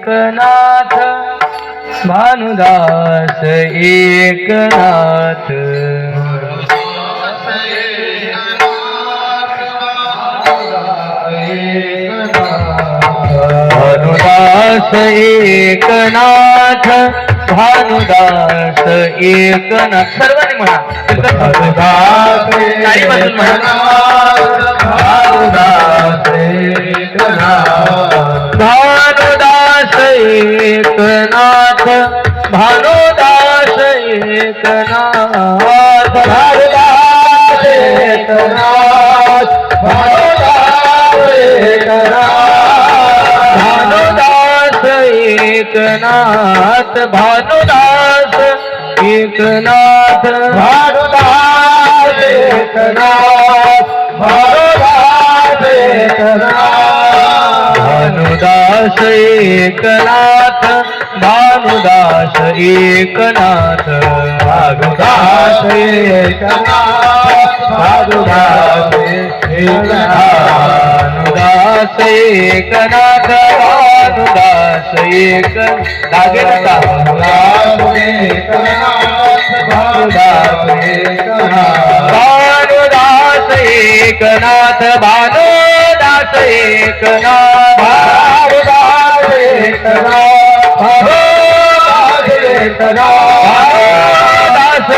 एकनाथ भानुदास एकनाथ। भानुदास एकनाथ भानुदास एकनाथ। सर्वांनी म्हणा. भानुदास म्हणा. एकनाथ भानुदास एकनाथ भानुदास एकनाथ भानुदास एकनाथ। भानुदास एकनाथ भानुदास एकनाथ। भानुदास एकनाथ भानुदास एकनाथ। भानुदास एकनाथ भानुदास एकनाथ भानुदास एक लागेल का भानुदास एकनाथ भानुदास एकनाथ भानुदास एकनाथ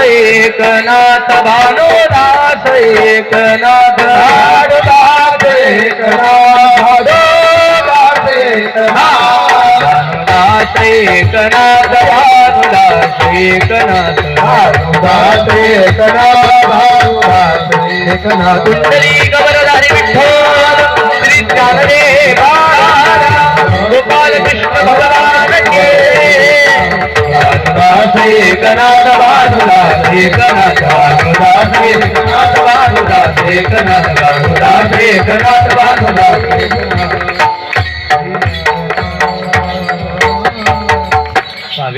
एकनाथ भानुदास एकनाथ भानुदास एकनाथ भानुदास एकनाथ भानुदास एकनाथ भानुदास एकनाथ भानुदास एकनाथ भानुदास एकनाथ श्री गवरधारी विठ्ठल श्री ज्ञानदेव गोपाल कृष्ण भगवान के भानुदास एकनाथ भानुदास एकनाथ बांधुदास एकनाथ बांधुदास एकनाथ बांधुदास